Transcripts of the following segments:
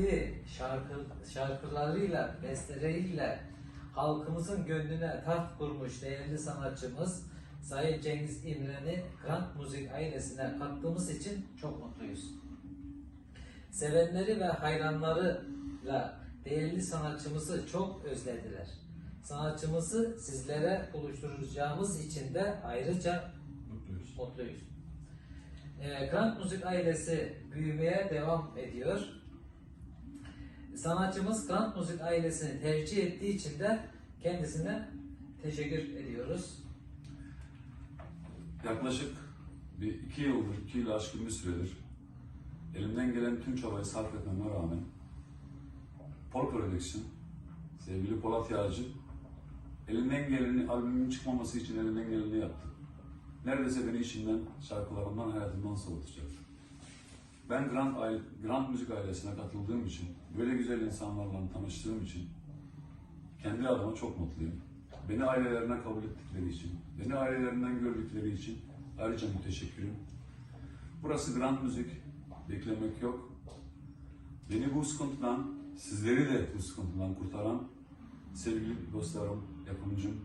sevdiği şarkı, şarkılarıyla, besteleriyle halkımızın gönlüne taht kurmuş değerli sanatçımız Sayın Cengiz İmren'i Grant Müzik ailesine kattığımız için çok mutluyuz. Sevenleri ve hayranlarıyla değerli sanatçımızı çok özlediler. Sanatçımızı sizlere buluşturacağımız için de ayrıca Mutluyuz. mutluyuz. Ee, Grant Müzik ailesi büyümeye devam ediyor. Sanatçımız Grant Müzik ailesini tercih ettiği için de kendisine teşekkür ediyoruz. Yaklaşık bir iki yıldır, iki yıl aşkın bir süredir elimden gelen tüm çabayı sarf etmeme rağmen Pol Production, sevgili Polat Yağcı, elinden geleni, albümün çıkmaması için elinden geleni yaptı. Neredeyse beni işimden, şarkılarımdan, hayatımdan soğutacak. Ben Grand, Grand Müzik ailesine katıldığım için, böyle güzel insanlarla tanıştığım için kendi adıma çok mutluyum. Beni ailelerine kabul ettikleri için, beni ailelerinden gördükleri için ayrıca müteşekkirim. Burası Grand Müzik, beklemek yok. Beni bu sıkıntıdan, sizleri de bu sıkıntıdan kurtaran sevgili dostlarım, yapımcım,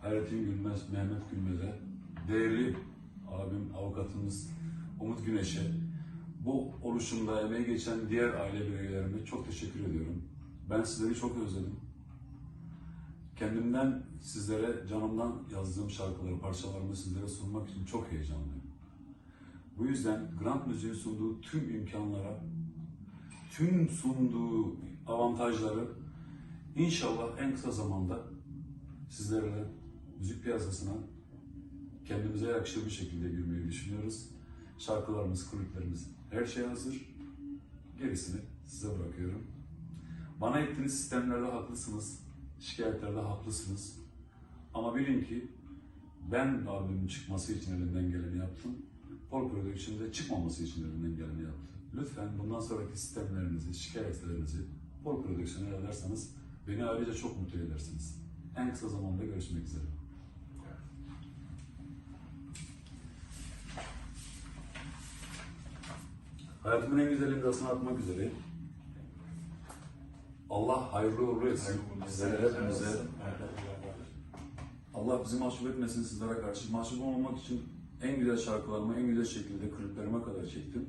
Hayrettin Gülmez, Mehmet Gülmez'e, değerli abim, avukatımız Umut Güneş'e, bu oluşumda emeği geçen diğer aile bireylerime çok teşekkür ediyorum. Ben sizleri çok özledim. Kendimden sizlere, canımdan yazdığım şarkıları, parçalarımı sizlere sunmak için çok heyecanlıyım. Bu yüzden Grant Müziğin sunduğu tüm imkanlara, tüm sunduğu avantajları inşallah en kısa zamanda sizlerle müzik piyasasına kendimize yakışır bir şekilde girmeyi düşünüyoruz. Şarkılarımız, kliplerimiz, her şey hazır. Gerisini size bırakıyorum. Bana ettiğiniz sistemlerde haklısınız, şikayetlerde haklısınız. Ama bilin ki ben albümün çıkması için elimden geleni yaptım. Pol Production'da çıkmaması için elimden geleni yaptım. Lütfen bundan sonraki sistemlerinizi, şikayetlerinizi Pol Production'a yazarsanız beni ayrıca çok mutlu edersiniz. En kısa zamanda görüşmek üzere. Hayatımın en güzel imzasını atmak üzereyim. Allah hayırlı uğurlu etsin. Sizlere hepimize. Allah bizi mahcup etmesin sizlere karşı. Mahcup olmamak için en güzel şarkılarımı en güzel şekilde kliplerime kadar çektim.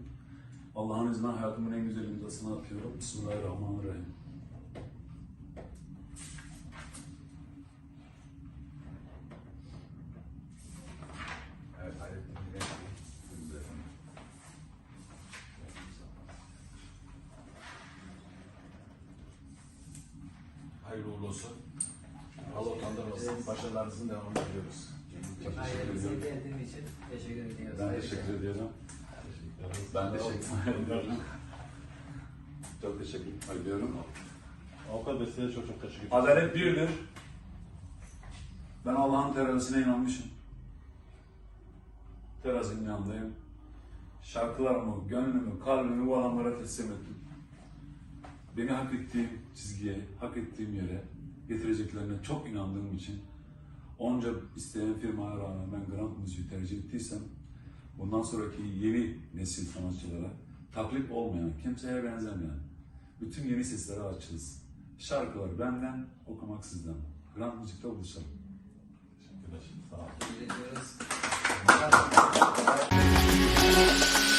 Allah'ın izniyle hayatımın en güzel imzasını atıyorum. Bismillahirrahmanirrahim. Hayırlı uğurlu olsun. Allah utandırmasın. Başarılarınızın devamını diliyoruz. Ailemize için teşekkür ediyoruz. Ben teşekkür ediyorum. Ben teşekkür ediyorum. Çok teşekkür ediyorum. Avukat Bey size çok çok teşekkür ederim. Adalet birdir. Ben Allah'ın terazisine inanmışım. Terazinin yanındayım. Şarkılarımı, gönlümü, kalbimi bu adamlara teslim ettim. Beni hak ettiğim çizgiye, hak ettiğim yere getireceklerine çok inandığım için onca isteyen firmaya rağmen ben Grand Müziği tercih ettiysem bundan sonraki yeni nesil sanatçılara taklit olmayan, kimseye benzemeyen bütün yeni seslere açığız. Şarkılar benden, okumak sizden. Grand Müzik'te buluşalım. Teşekkürler. Sağ olun. Teşekkür.